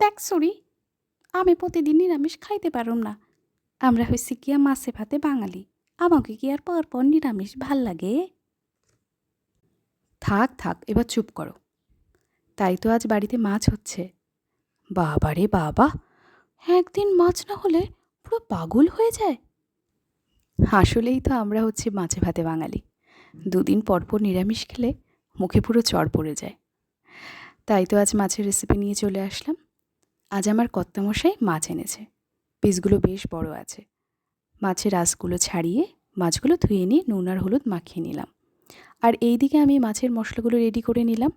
দেখ, সুরি। আমি প্রতিদিন নিরামিষ খাইতে পারুম না। আমরা হইছি কিয়া মাছে ভাতে বাঙালি। আমাকে কি আর পর পর নিরামিষ ভালো লাগে? থাক থাক, এবার চুপ করো। তাই তো আজ বাড়িতে মাছ হচ্ছে। বাবা রে বাবা! একদিন মাছ না হলে পুরো পাগল হয়ে যায়। আসলেই তো আমরা হচ্ছি মাছে ভাতে বাঙালি। দুদিন পর পর নিরামিষ খেলে মুখে পুরো চড় পড়ে যায়। তাই তো আজ মাছের রেসিপি নিয়ে চলে আসলাম। আজ আমার কর্তামশাই মাছ এনেছে। পিসগুলো বেশ বড় আছে। মাছের আঁশগুলো ছাড়িয়ে মাছগুলো ধুয়ে নিয়ে নুন আর হলুদ মাখিয়ে নিলাম। আর এই দিকে আমি মাছের মশলাগুলো রেডি করে নিলাম।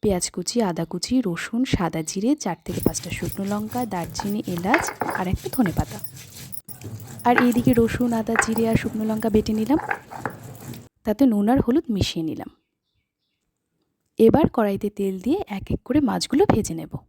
পেঁয়াজ কুচি, আদা কুচি, রসুন, সাদা জিরে, চার থেকে পাঁচটা শুকনো লঙ্কা, দারচিনি, এলাচ আর একটা ধনে পাতা। আর এইদিকে রসুন, আদা, জিরে আর শুকনো লঙ্কা বেটে নিলাম। তাতে নুন আর হলুদ মিশিয়ে নিলাম। এবার কড়াইতে তেল দিয়ে এক এক করে মাছগুলো ভেজে নেব।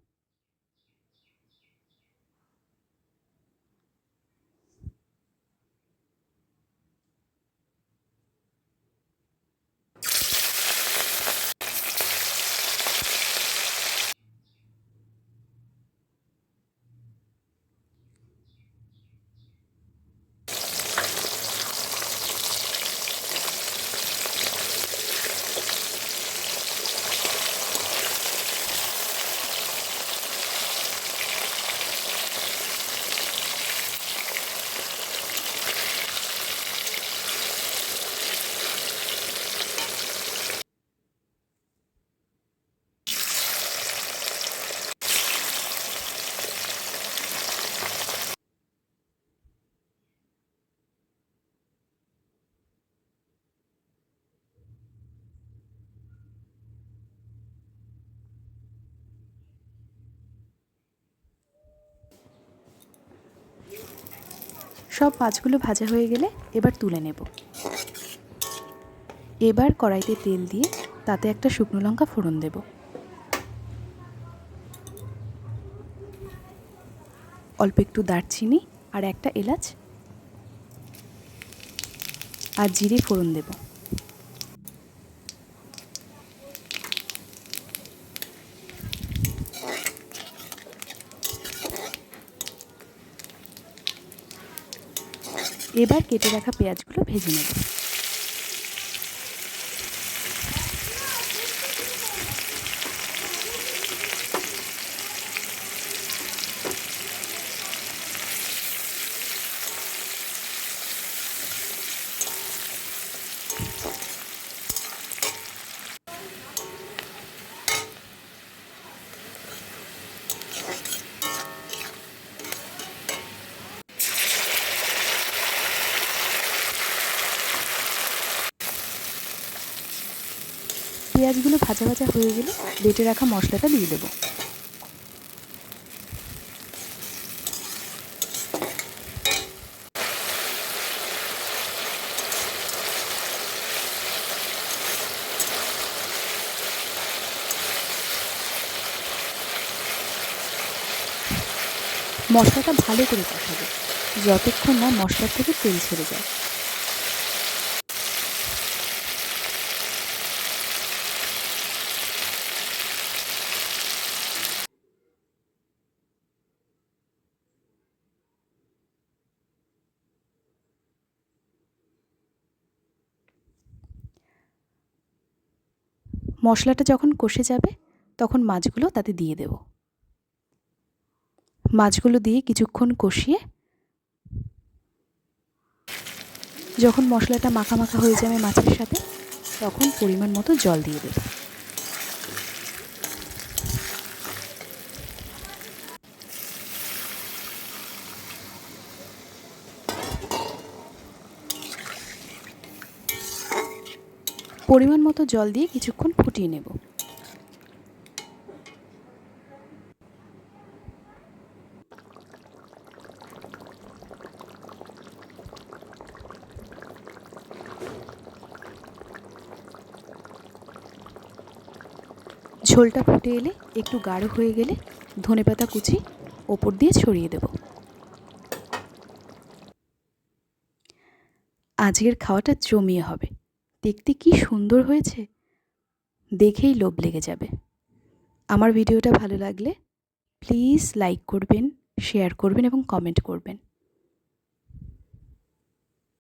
সব মাছগুলো ভাজা হয়ে গেলে এবার তুলে নেব। এবার কড়াইতে তেল দিয়ে তাতে একটা শুকনো লঙ্কা ফোড়ন দেব। অল্প একটু দারচিনি আর একটা এলাচ আর জিরে ফোড়ন দেব। এবার কেটে রাখা পেঁয়াজগুলো ভেজে নেব। পেঁয়াজগুলো ভাজা ভাজা হয়ে গেলে বেটে রাখা মশলাটা দিয়ে দেবো। মশলাটা ভালো করে কষাবে, যতক্ষণ না মশলার থেকে তেল ছেড়ে যায়। মশলাটা যখন কষে যাবে, তখন মাছগুলো তাতে দিয়ে দেব। মাছগুলো দিয়ে কিছুক্ষণ কষিয়ে যখন মশলাটা মাখা মাখা হয়ে যাবে মাছের সাথে, তখন পরিমাণ মতো জল দিয়ে দেব। পরিমাণ মতো জল দিয়ে কিছুক্ষণ ফুটিয়ে নেব। ঝোলটা ফুটে এলে একটু গাঢ় হয়ে গেলে ধনেপাতা কুচি ওপর দিয়ে ছড়িয়ে দেব। আজকের খাওয়াটা জমিয়ে হবে। দেখতে কি সুন্দর হয়েছে? দেখেই লোভ লেগে যাবে। আমার ভিডিওটা ভালো লাগলে প্লিজ লাইক করবেন, শেয়ার করবেন এবং কমেন্ট করবেন।